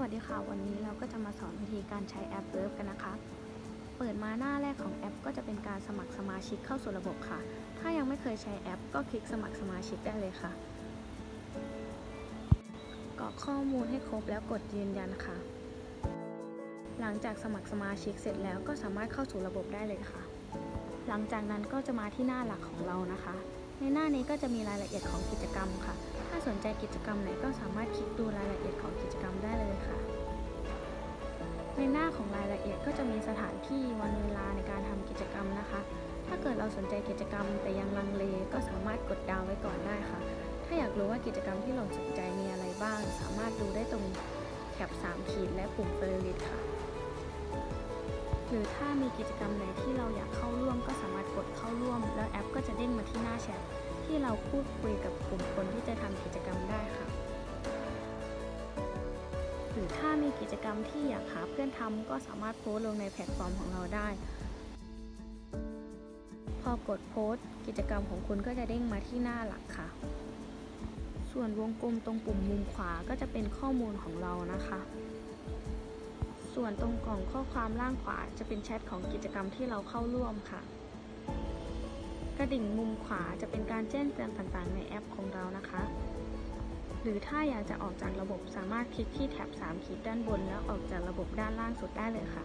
สวัสดีค่ะ วันนี้เราก็จะมาสอนวิธีการใช้แอป Verve กันนะคะ เปิดมาหน้าแรกของแอป ก็จะเป็นการสมัครสมาชิกเข้าสู่ระบบค่ะ ถ้ายังไม่เคยใช้แอป ก็คลิกสมัครสมาชิกได้เลยค่ะกรอกข้อมูลให้ครบแล้วกดยืนยันค่ะ หลังจากสมัครสมาชิกเสร็จแล้วก็สามารถเข้าสู่ระบบได้เลยค่ะ หลังจากนั้นก็จะมาที่หน้าหลักของเรานะคะ ในหน้านี้ก็จะมีรายละเอียดของกิจกรรมค่ะ ถ้าสนใจกิจกรรมไหนก็สามารถคลิกดูรายละเอียดของกิจ ของรายละเอียดก็จะมีสถานที่วันเวลาในการทำกิจกรรมนะคะ ถ้าเกิดเราสนใจกิจกรรมแต่ยังลังเลก็สามารถกดดาวไว้ก่อนได้ค่ะ ถ้าอยากรู้ว่ากิจกรรมที่เราสนใจมีอะไรบ้าง สามารถดูได้ตรงแถบ3ขีดและปุ่มเฟรลิตค่ะ หรือถ้ามีกิจกรรมไหนที่เราอยากเข้าร่วม ก็สามารถกดเข้าร่วม แล้วแอปก็จะเด้งมาที่หน้าแชทที่เราพูดคุยกับกลุ่มคนที่จะทำกิจกรรมได้ค่ะ ถ้ามีกิจกรรมที่อยากหาเพื่อนทำก็สามารถโพสต์ลงในแพลตฟอร์มของเราได้ พอกดโพสต์ กิจกรรมของคุณก็จะเด้งมาที่หน้าหลักค่ะ ส่วนวงกลมตรงปุ่มมุมขวาก็จะเป็นข้อมูลของเรานะคะ ส่วนตรงกล่องข้อความล่างขวาจะเป็นแชทของกิจกรรมที่เราเข้าร่วมค่ะ กระดิ่งมุมขวาจะเป็นการแจ้งเตือนต่างๆ ในแอปของเรานะคะ หรือถ้าอยากจะออกจากระบบสามารถคลิกที่แท็บ 3 ขีดด้านบน แล้วออกจากระบบด้านล่างสุดได้เลยค่ะ